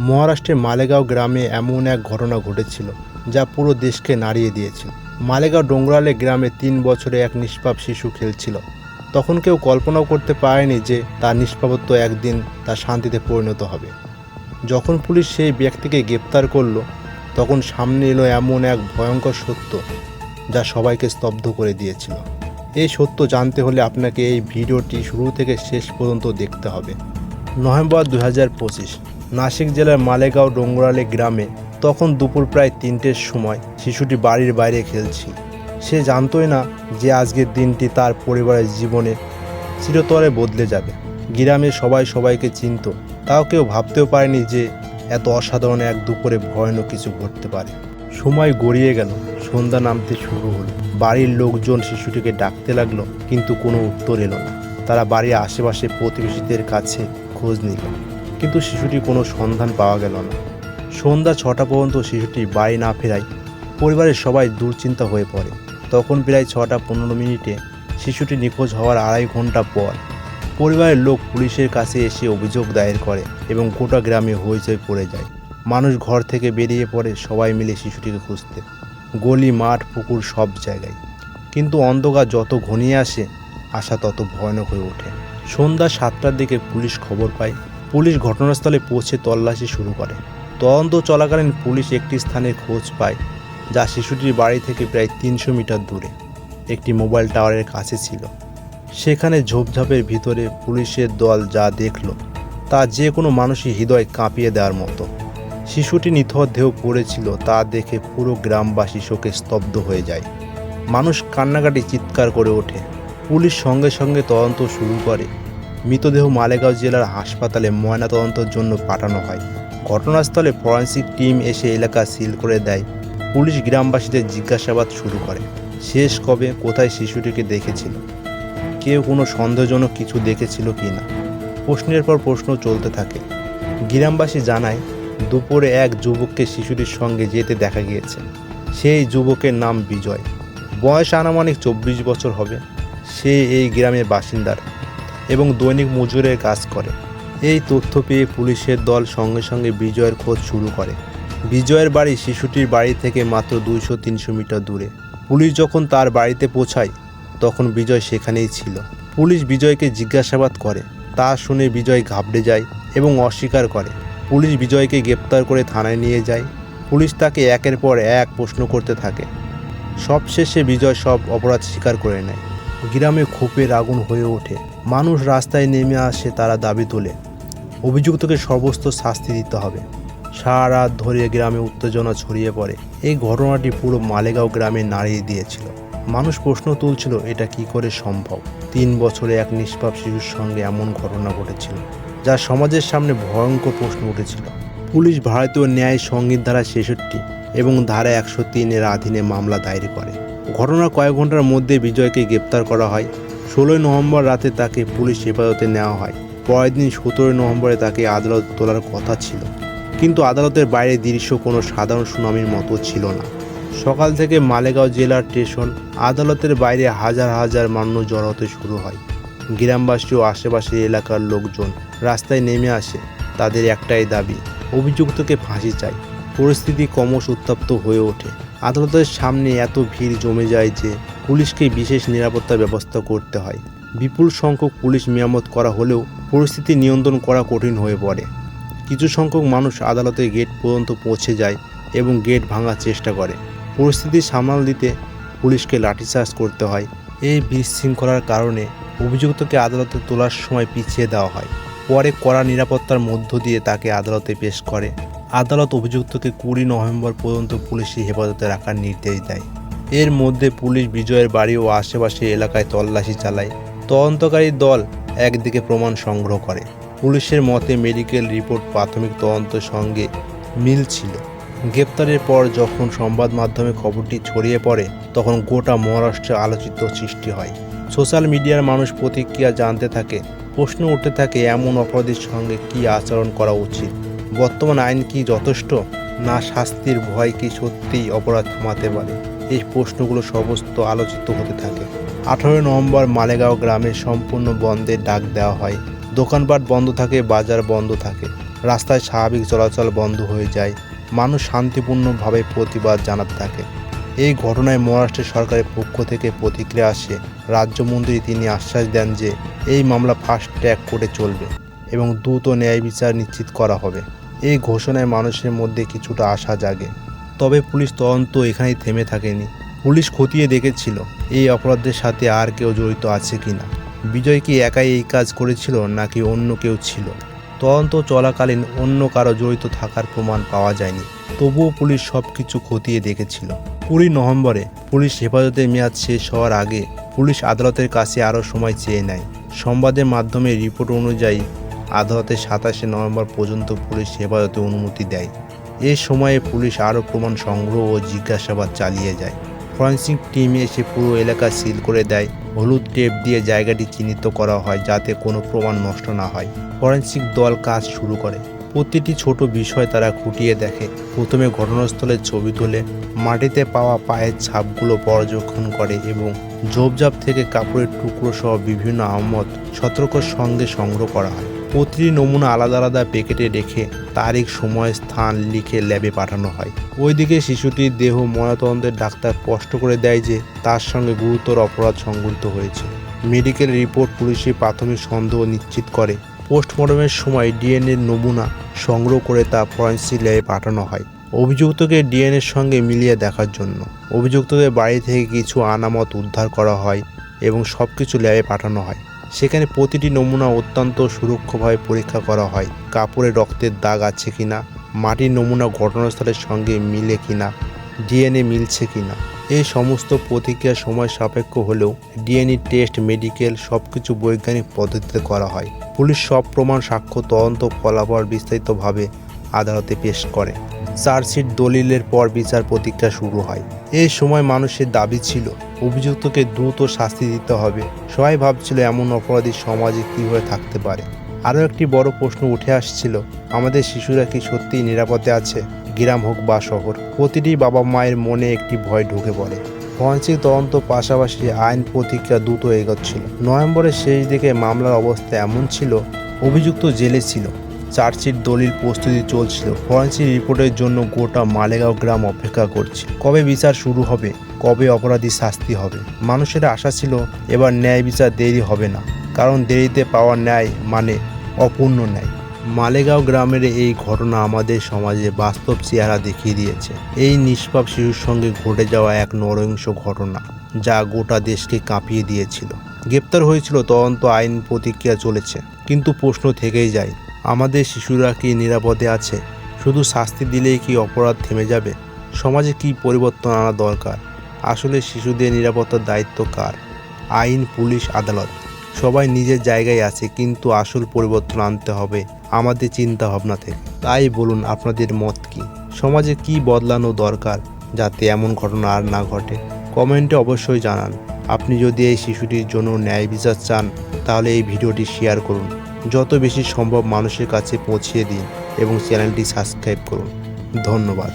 মহারাষ্ট্রের মালেগাঁও গ্রামে এমন এক ঘটনা ঘটেছিল, যা পুরো দেশকে নাড়িয়ে দিয়েছিল। মালেগাঁও ডোংরালে গ্রামে তিন বছরে এক নিষ্পাপ শিশু খেলছিল। তখন কেউ কল্পনাও করতে পারেনি যে তার নিষ্পাপত্ব একদিন তার শান্তিতে পরিণত হবে। যখন পুলিশ সেই ব্যক্তিকে গ্রেপ্তার করল, তখন সামনে এলো এমন এক ভয়ঙ্কর সত্য, যা সবাইকে স্তব্ধ করে দিয়েছিল। এই সত্য জানতে হলে আপনাকে এই ভিডিওটি শুরু থেকে শেষ পর্যন্ত দেখতে হবে। নভেম্বর দু হাজার পঁচিশ নাসিক জেলার মালেগাঁও ডোংরালে গ্রামে তখন দুপুর প্রায় তিনটের সময় শিশুটি বাড়ির বাইরে খেলছিল সে জানতোই না যে আজকের দিনটি তার পরিবারের জীবনে চিরতরে বদলে যাবে। গ্রামে সবাই সবাইকে চিনত। তাও কেউ ভাবতেও পারেনি যে এত অসাধারণ এক দুপুরে ভয়ানক কিছু ঘটতে পারে। সময় গড়িয়ে গেল, সন্ধ্যা নামতে শুরু হলো। বাড়ির লোকজন শিশুটিকে ডাকতে লাগল, কিন্তু কোনো উত্তর এলো না। তারা বাড়ির আশেপাশে প্রতিবেশীদের কাছে খোঁজ নিল। কিন্তু শিশুটির কোনো সন্ধান পাওয়া গেল না। সন্ধ্যা ছটা পর্যন্ত শিশুটি বাড়ি না ফেরায় পরিবারের সবাই দুশ্চিন্তা হয়ে পড়ে। তখন প্রায় ছটা পনেরো মিনিটে শিশুটি নিখোঁজ হওয়ার আড়াই ঘণ্টা পর পরিবারের লোক পুলিশের কাছে এসে অভিযোগ দায়ের করে এবং গোটা গ্রামে হইচই পড়ে যায়। মানুষ ঘর থেকে বেরিয়ে পড়ে, সবাই মিলে শিশুটিকে খুঁজতে। গলি, মাঠ, পুকুর সব জায়গায়। কিন্তু অন্ধকার যত ঘনিয়ে আসে, আশা তত ভয়ানক হয়ে ওঠে। সন্ধ্যা সাতটার দিকে পুলিশ খবর পায় পুলিশ ঘটনাস্থলে পৌঁছে তল্লাশি শুরু করে। তদন্ত চলাকালীন পুলিশ একটি স্থানে খোঁজ পায়, যা শিশুটির বাড়ি থেকে প্রায় তিনশো মিটার দূরে, একটি মোবাইল টাওয়ারের কাছে ছিল। সেখানে ঝোপঝাপের ভিতরে পুলিশের দল যা দেখল, তা যে কোনো মানুষই হৃদয় কাঁপিয়ে দেওয়ার মতো। শিশুটি নিথর দেহ পড়েছিল, তা দেখে পুরো গ্রামবাসী শোকে স্তব্ধ হয়ে যায়। মানুষ কান্নাকাটি চিৎকার করে ওঠে। পুলিশ সঙ্গে সঙ্গে তদন্ত শুরু করে। মৃতদেহ মালেগাঁও জেলার হাসপাতালে ময়নাতদন্তের জন্য পাঠানো হয়। ঘটনাস্থলে ফরেন্সিক টিম এসে এলাকা সিল করে দেয়। পুলিশ গ্রামবাসীদের জিজ্ঞাসাবাদ শুরু করে, শেষ কবে কোথায় শিশুটিকে দেখেছিল? কেউ কোনো সন্দেহজনক কিছু দেখেছিল কি না? প্রশ্নের পর প্রশ্ন চলতে থাকে। গ্রামবাসী জানায়, দুপুরে এক যুবককে শিশুটির সঙ্গে যেতে দেখা গিয়েছে। সেই যুবকের নাম বিজয়। বয়স আনুমানিক চব্বিশ বছর হবে। সে এই গ্রামের বাসিন্দার। এবং দৈনিক মজুরের কাজ করে। এই তথ্য পেয়ে পুলিশের দল সঙ্গে সঙ্গে বিজয়ের খোঁজ শুরু করে। বিজয়ের বাড়ি শিশুটির বাড়ি থেকে মাত্র দুইশো তিনশো মিটার দূরে। পুলিশ যখন তার বাড়িতে পৌঁছায়, তখন বিজয় সেখানেই ছিল। পুলিশ বিজয়কে জিজ্ঞাসাবাদ করে। তা শুনে বিজয় ঘাবড়ে যায় এবং অস্বীকার করে। পুলিশ বিজয়কে গ্রেপ্তার করে থানায় নিয়ে যায়। পুলিশ তাকে একের পর এক প্রশ্ন করতে থাকে। সবশেষে বিজয় সব অপরাধ স্বীকার করে নেয়। গ্রামে ক্ষোভের আগুন হয়ে ওঠে। মানুষ রাস্তায় নেমে আসে তারা দাবি তোলে। অভিযুক্তকে সর্বোচ্চ শাস্তি দিতে হবে। সারা রাত ধরে গ্রামে উত্তেজনা ছড়িয়ে পড়ে। এই ঘটনাটি পুরো মালেগাঁও গ্রামে নাড়িয়ে দিয়েছিল। মানুষ প্রশ্ন তুলছিল, এটা কি করে সম্ভব? তিন বছরে এক নিষ্পাপ শিশুর সঙ্গে এমন ঘটনা ঘটেছিল, যা সমাজের সামনে ভয়ঙ্কর প্রশ্ন উঠেছিল। পুলিশ, ভারতীয় ন্যায় সংহিত ধারা ছেষট্টি এবং ধারা একশো তিনের অধীনে মামলা দায়ের করে। ঘটনার কয়েক ঘণ্টার মধ্যে বিজয়কে গ্রেপ্তার করা হয়। ষোলোই নভেম্বর রাতে তাকে পুলিশ হেফাজতে নেওয়া হয়। পরের দিন সতেরোই নভেম্বরে তাকে আদালত তোলার কথা ছিল। কিন্তু আদালতের বাইরে দৃশ্য কোনো সাধারণ সুনামির মতো ছিল না। সকাল থেকে মালেগাঁও জেলার স্টেশন আদালতের বাইরে হাজার হাজার মানুষ জড়ো হতে শুরু হয়। গ্রামবাসী ও আশেপাশের এলাকার লোকজন রাস্তায় নেমে আসে। তাদের একটাই দাবি, অভিযুক্তকে ফাঁসি চাই। পরিস্থিতি ক্রমশ উত্তপ্ত হয়ে ওঠে। আদালতের সামনে এত ভিড় জমে যায় যে পুলিশকে বিশেষ নিরাপত্তা ব্যবস্থা করতে হয়। বিপুল সংখ্যক পুলিশ মেরামত করা হলেও পরিস্থিতি নিয়ন্ত্রণ করা কঠিন হয়ে পড়ে। কিছু সংখ্যক মানুষ আদালতের গেট পর্যন্ত পৌঁছে যায় এবং গেট ভাঙার চেষ্টা করে। পরিস্থিতি সামাল দিতে পুলিশকে লাঠিচার্জ করতে হয়। এই বিশৃঙ্খলার কারণে অভিযুক্তকে আদালতে তোলার সময় পিছিয়ে দেওয়া হয়। পরে কড়া নিরাপত্তার মধ্য দিয়ে তাকে আদালতে পেশ করে। আদালত অভিযুক্তকে কুড়ি নভেম্বর পর্যন্ত পুলিশি হেফাজতে রাখার নির্দেশ দেয়। এর মধ্যে পুলিশ বিজয়ের বাড়ি ও আশেপাশে এলাকায় তল্লাশি চালায়। তদন্তকারী দল একদিকে প্রমাণ সংগ্রহ করে। পুলিশের মতে মেডিকেল রিপোর্ট প্রাথমিক তদন্তের সঙ্গে মিল ছিল। গ্রেপ্তারের পর যখন সংবাদ মাধ্যমে খবরটি ছড়িয়ে পড়ে, তখন গোটা মহারাষ্ট্রে আলোচিত সৃষ্টি হয়। সোশ্যাল মিডিয়ার মানুষ প্রতিক্রিয়া জানতে থাকে, প্রশ্ন উঠতে থাকে, এমন অপরাধীর সঙ্গে কি আচরণ করা উচিত? বর্তমান আইন কি যথেষ্ট? না শাস্তির ভয় কি সত্যিই অপরাধ থামাতে পারে? এই প্রশ্নগুলো সমস্ত আলোচিত হতে থাকে। আঠারোই নভেম্বর মালেগাঁও গ্রামে সম্পূর্ণ বন্ধের ডাক দেওয়া হয়। দোকানপাট বন্ধ থাকে, বাজার বন্ধ থাকে। রাস্তায় স্বাভাবিক চলাচল বন্ধ হয়ে যায়। মানুষ শান্তিপূর্ণভাবে প্রতিবাদ জানাতে থাকে। এই ঘটনায় মহারাষ্ট্র সরকারের পক্ষ থেকে প্রতিক্রিয়া আসে। রাজ্যমন্ত্রী তিনি আশ্বাস দেন যে, এই মামলা ফাস্ট ট্র্যাক করে চলবে এবং দ্রুত ন্যায় বিচার নিশ্চিত করা হবে। এই ঘোষণায় মানুষের মধ্যে কিছুটা আশা জাগে। তবে পুলিশ তদন্ত এখানেই থেমে থাকেনি। পুলিশ খতিয়ে দেখেছিল, এই অপরাধের সাথে আর কেউ জড়িত আছে কিনা। বিজয় কি একাই এই কাজ করেছিল, নাকি অন্য কেউ ছিল? তদন্ত চলাকালীন অন্য কারও জড়িত থাকার প্রমাণ পাওয়া যায়নি। তবুও পুলিশ সব কিছু খতিয়ে দেখেছিল। কুড়ি নভেম্বরে পুলিশ হেফাজতের মেয়াদ শেষ হওয়ার আগে পুলিশ আদালতের কাছে আরও সময় চেয়ে নেয়। সংবাদের মাধ্যমে রিপোর্ট অনুযায়ী আদালতে সাতাশে নভেম্বর পর্যন্ত পুলিশ হেফাজতে অনুমতি দেয়। এ সময়ে পুলিশ আরও প্রমাণ সংগ্রহ ও জিজ্ঞাসাবাদ চালিয়ে যায়। ফরেন্সিক টিম এসে পুরো এলাকা সিল করে দেয়। হলুদ টেপ দিয়ে জায়গাটি চিহ্নিত করা হয় যাতে কোনো প্রমাণ নষ্ট না হয়। ফরেন্সিক দল কাজ শুরু করে। প্রতিটি ছোট বিষয় তারা খুঁটিয়ে দেখে। প্রথমে ঘটনাস্থলের ছবি তোলে, মাটিতে পাওয়া পায়ের ছাপগুলো পর্যবেক্ষণ করে এবং ঝোপঝাপ থেকে কাপড়ের টুকরো সহ বিভিন্ন আমত সতর্কর সঙ্গে সংগ্রহ করা হয়। প্রতিটি নমুনা আলাদা আলাদা প্যাকেটে রেখে তারিখ, সময়, স্থান লিখে ল্যাবে পাঠানো হয়। ওইদিকে শিশুটির দেহ ময়নাতদন্তের ডাক্তার স্পষ্ট করে দেয় যে তার সঙ্গে গুরুতর অপরাধ সংঘটিত হয়েছে। মেডিকেল রিপোর্ট পুলিশের প্রাথমিক সন্দেহ নিশ্চিত করে। পোস্টমর্টমের সময় ডিএনএ নমুনা সংগ্রহ করে তা ফরেন্সিক ল্যাবে পাঠানো হয়। অভিযুক্তকে ডিএনএর সঙ্গে মিলিয়ে দেখার জন্য। অভিযুক্তদের বাড়ি থেকে কিছু আনামত উদ্ধার করা হয় এবং সব কিছু ল্যাবে পাঠানো হয়। সেখানে প্রতিটি নমুনা অত্যন্ত সুরক্ষভাবে পরীক্ষা করা হয়, কাপড়ে রক্তের দাগ আছে কিনা, মাটির নমুনা ঘটনাস্থলের সঙ্গে মিলে কিনা, ডিএনএ মিলছে কিনা। এই সমস্ত প্রতিক্রিয়া সময় সাপেক্ষ হলেও ডিএনএ টেস্ট, মেডিকেল সব কিছু বৈজ্ঞানিক পদ্ধতিতে করা হয়। পুলিশ সব প্রমাণ, সাক্ষ্য, তদন্ত, ফলাফল বিস্তারিতভাবে আদালতে পেশ করে। চার্জশিট দলিলের পর বিচার প্রতিক্রিয়া শুরু হয়। এই সময় মানুষের দাবি ছিল, অভিযুক্তকে দ্রুত শাস্তি দিতে হবে। সবাই ভাবছিল এমন অপরাধী সমাজে কীভাবে থাকতে পারে। আরও একটি বড় প্রশ্ন উঠে আসছিল, আমাদের শিশুরা কি সত্যিই নিরাপদে আছে, গ্রাম হোক বা শহর? প্রতিটি বাবা মায়ের মনে একটি ভয় ঢুকে পড়ে। ফরেন্সিক তদন্ত পাশাপাশি আইন প্রতিক্রিয়া দ্রুত এগোচ্ছিল। নভেম্বরের শেষ দিকে মামলার অবস্থা এমন ছিল, অভিযুক্ত জেলে ছিল। চার্জশিট, দলিল, প্রস্তুতি চলছিল। ফরেন্সিক রিপোর্টের জন্য গোটা মালেগাঁও গ্রাম অপেক্ষা করছে। কবে বিচার শুরু হবে? কবে অপরাধী শাস্তি হবে? মানুষের আশা ছিল এবার ন্যায় বিচার দেরি হবে না। কারণ দেরিতে পাওয়া ন্যায় মানে অপূর্ণ ন্যায়। মালেগাঁও গ্রামের এই ঘটনা আমাদের সমাজে বাস্তব চেহারা দেখিয়ে দিয়েছে। এই নিষ্পাপ শিশুর সঙ্গে ঘটে যাওয়া এক নরহিংস ঘটনা যা গোটা দেশকে কাঁপিয়ে দিয়েছিল। গ্রেপ্তার হয়েছিল তদন্ত আইন প্রতিক্রিয়া চলেছে। কিন্তু প্রশ্ন থেকেই যায় আমাদের শিশুরা কি নিরাপদে আছে? শুধু শাস্তি দিলেই কি অপরাধ থেমে যাবে? সমাজে কি পরিবর্তন আনা দরকার? আসলে শিশুদের নিরাপত্তার দায়িত্ব কার? আইন, পুলিশ, আদালত। সবাই নিজের জায়গায় আছে, কিন্তু আসল পরিবর্তন আনতে হবে আমাদের চিন্তা ভাবনা থেকে তাই বলুন, আপনাদের মত কি? সমাজে কি বদলানো দরকার যাতে এমন ঘটনা আর না ঘটে? কমেন্টে অবশ্যই জানান। আপনি যদি এই শিশুটির জন্য ন্যায় বিচার চান, তাহলে এই ভিডিওটি শেয়ার করুন। যত বেশি সম্ভব মানুষের কাছে পৌঁছিয়ে দিন এবং চ্যানেলটি সাবস্ক্রাইব করুন। ধন্যবাদ।